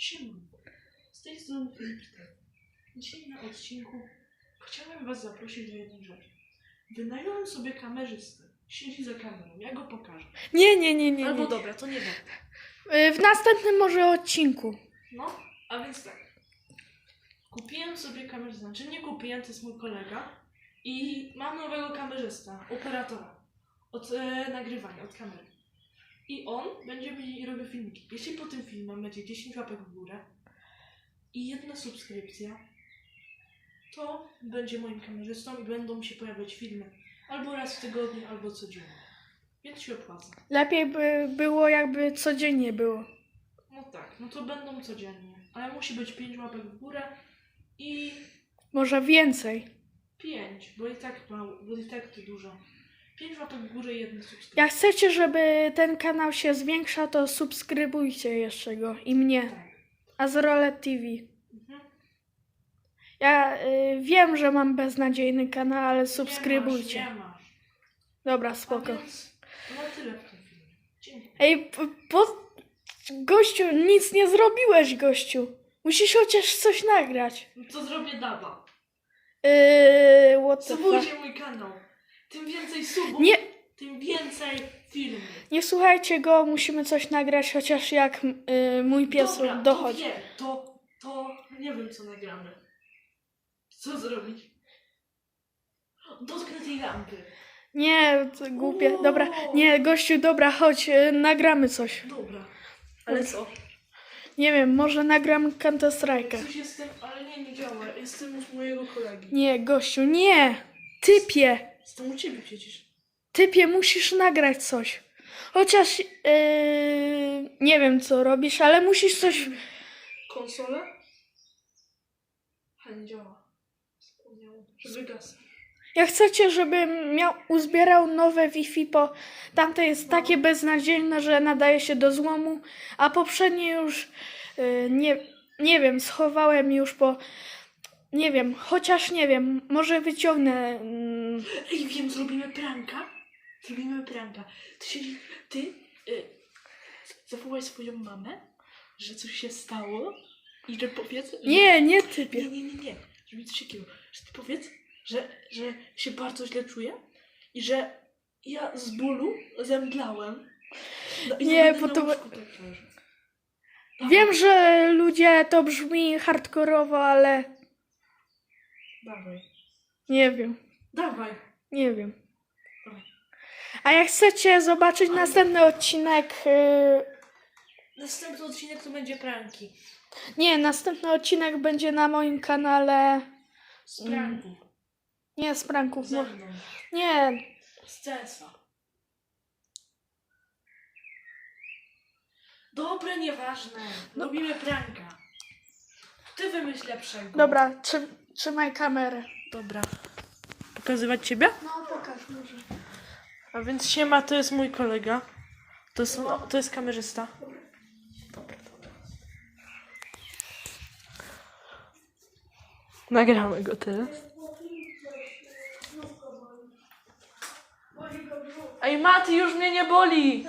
Siema. Z tej strony Filip Stef. Dzisiaj na odcinku chciałem Was zaprosić do jednej rzeczy. Wynająłem sobie kamerzystę. Siedzi za kamerą, ja go pokażę. Nie, nie, nie, nie. Albo nie. dobra, to nie będę. Y, W następnym może odcinku. No, a więc tak. Kupiłem sobie kamerzystę. Znaczy nie kupiłem, to jest mój kolega. I mam nowego kamerzysta, operatora. Od e, nagrywania, od kamery. I on będzie mi robił filmiki. Jeśli po tym filmie będzie 10 łapek w górę i jedna subskrypcja, to będzie moim kamerzystą i będą się pojawiać filmy. Albo raz w tygodniu, albo codziennie. Więc się opłaca. Lepiej by było, jakby codziennie było. No tak, no to będą codziennie. Ale musi być 5 łapek w górę i Może więcej. 5, bo i tak mało, bo i tak to dużo. 5 łapek w górę i subskrypcja. Jak chcecie, żeby ten kanał się zwiększał, to subskrybujcie jeszcze go i mnie. Azrolet TV. Mhm. Ja y, wiem, że mam beznadziejny kanał, ale Nie subskrybujcie. masz, nie masz. Dobra, A spoko. więc na tyle w tym filmie. Dziękuję. Ej, p- po... Gościu, nic nie zrobiłeś, gościu. Musisz chociaż coś nagrać. No to zrobię daba. Yy, what the fuck? Subujcie mój kanał. Tym więcej subów, Nie, tym więcej filmów. nie słuchajcie go, musimy coś nagrać, chociaż jak y, mój pies Dobra, dochodzi. To, wie, to, to nie wiem co nagramy. Co zrobić? Dotknę tej lampy. Nie, to głupie. O! Dobra, nie, gościu, dobra, chodź, y, nagramy coś. Dobra. Ale co? Nie wiem, może nagram Counter Strike'a. Coś jestem, ale nie, nie działa. Jestem już mojego kolegi. Nie, gościu, nie! Typie! Jestem u ciebie przecież. Typie, musisz nagrać coś. Chociaż yy, nie wiem, co robisz, ale musisz coś. Konsola? A nie działa. Zapomniałem, że wygasa. Jak chcecie, żebym miał, uzbierał nowe Wi-Fi, bo tamte jest takie beznadziejne, że nadaje się do złomu, a poprzednie już yy, nie, nie wiem, schowałem już, bo nie wiem, chociaż nie wiem, może wyciągnę. mm, Ej, wiem, zrobimy pranka. Zrobimy pranka. Ty się, ty y, zawołaj swoją mamę, że coś się stało i że powiedz... Że... Nie, nie Nie, typie. nie, nie, nie. Żeby coś takiego. Że ty powiedz, że, że się bardzo źle czuję i że ja z bólu zemdlałem. No, i Nie, będę bo na to- łóżku tak leżeć. Wiem, że ludzie to brzmi hardkorowo, ale Dawaj. nie wiem. Dawaj. Nie wiem. A jak chcecie zobaczyć następny odcinek. Yy... Następny odcinek to będzie pranki. Nie, następny odcinek będzie na moim kanale. Z pranków. Nie z pranków. Ze Mo... mną. Nie. Z CS-a. Dobre, nieważne. Robimy pranka. Ty wymyśl lepszego. Dobra, trzy... trzymaj kamerę. Dobra. Pokazywać ciebie? No, pokaż może. A więc siema, to jest mój kolega. To jest, no, to jest kamerzysta. Dobra, dobra. Nagramy go teraz. Ej, Mati, już mnie nie boli!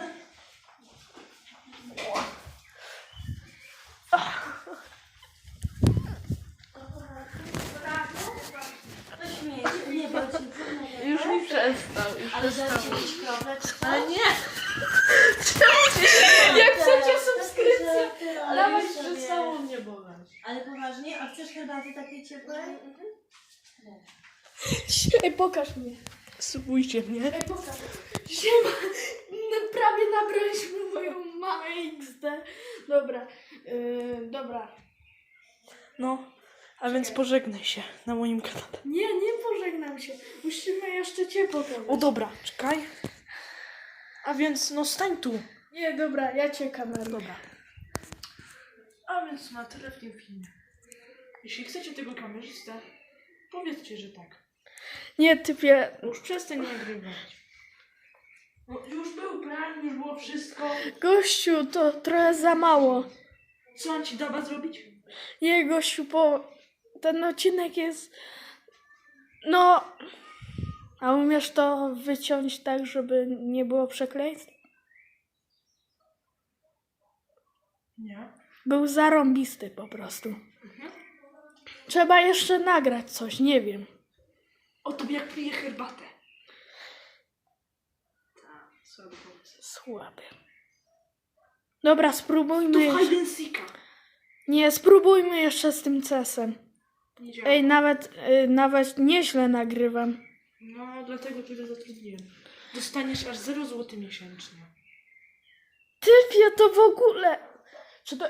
Już mi przestał. Już Ale zaraz mieć kropeczkę. Ale nie! Jak chcecie subskrypcję, dawać przestało mnie boleć. Ale poważnie? A chcesz herbaty takiej ciepłej? Ej, pokaż mnie. Subujcie mnie. Ej, pokaż. Siema. No, prawie nabraliśmy moją mamę XD. Dobra. Yy, dobra. No, a więc pożegnaj się na moim kanale. Nie, nie pożegnam się. Musimy jeszcze cię pokazać. O dobra, czekaj. A więc, no stań tu. Nie, dobra, ja cię kamerę. Dobra. A więc na tyle w tym filmie. Jeśli chcecie tego kamerzystę, powiedzcie, że tak. Nie, typie. Już przestań nagrywać. No, już był prank, już było wszystko. Gościu, to trochę za mało. Co mam ci daba zrobić? Nie, gościu, bo ten odcinek jest. No. A umiesz to wyciąć tak, żeby nie było przekleństw? Nie. Był zarąbisty po prostu. Trzeba jeszcze nagrać coś, nie wiem. O tobie jak pije herbatę. Tak, słaby pomysł. Słaby. Dobra, spróbujmy. To jeszcze- hide and seeka. Nie, spróbujmy jeszcze z tym cesem. Nie działa. Ej, nawet, y, nawet nieźle nagrywam. No, dlatego ciebie zatrudniłem. Dostaniesz aż 0 zł miesięcznie. Typie, to w ogóle. Czy to.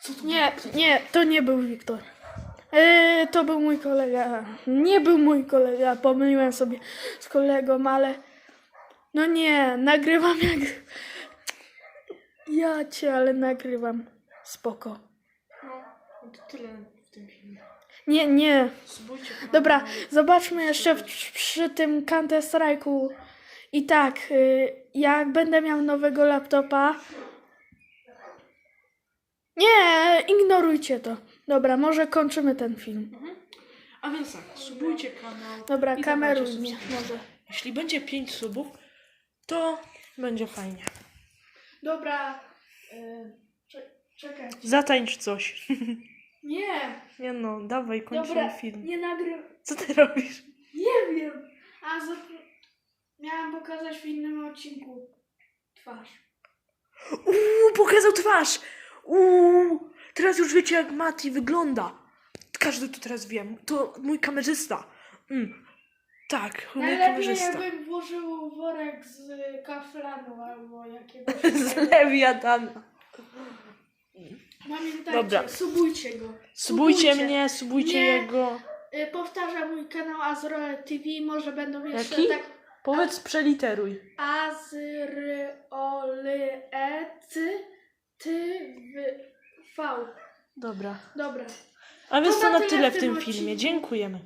Co to Nie, nie, to nie był Wiktor. Yy, to był mój kolega. Nie był mój kolega, pomyliłem sobie z kolegą, ale. No nie, nagrywam jak. Ja cię, ale nagrywam. Spoko. No, to tyle tym filmie. Nie, nie. Dobra, zobaczmy jeszcze w, przy tym Counter Strike'u. I tak, y, jak będę miał nowego laptopa. Nie, ignorujcie to. Dobra, może kończymy ten film. A więc tak, subujcie kanał. Dobra, i kameruj dawajcie mnie subskrypcje. może. Jeśli będzie 5 subów, to będzie fajnie. Dobra, czekaj. Zatańcz coś. Nie, Nie no, dawaj, kończymy dobra, film. nie nagrywam. Co ty robisz? Nie wiem. A zap- miałam pokazać w innym odcinku twarz. Uuu, pokazał twarz! Uuu, teraz już wiecie jak Mati wygląda. Każdy to teraz wie. To mój kamerzysta. Mm. Tak, mój Najlepiej kamerzysta. jakbym włożył worek z kaflanu albo jakiegoś... Z Lewiatana. Pamiętajcie, Dobra. subujcie go. Subujcie mnie, subujcie Nie. jego. Y, Powtarzam mój kanał Azroel TV, może będą jeszcze Jaki? tak... Powiedz, przeliteruj. Azryolec ty w V. Dobra. Dobra. A więc To to na tyle w tym tym filmie. odcinku. Dziękujemy.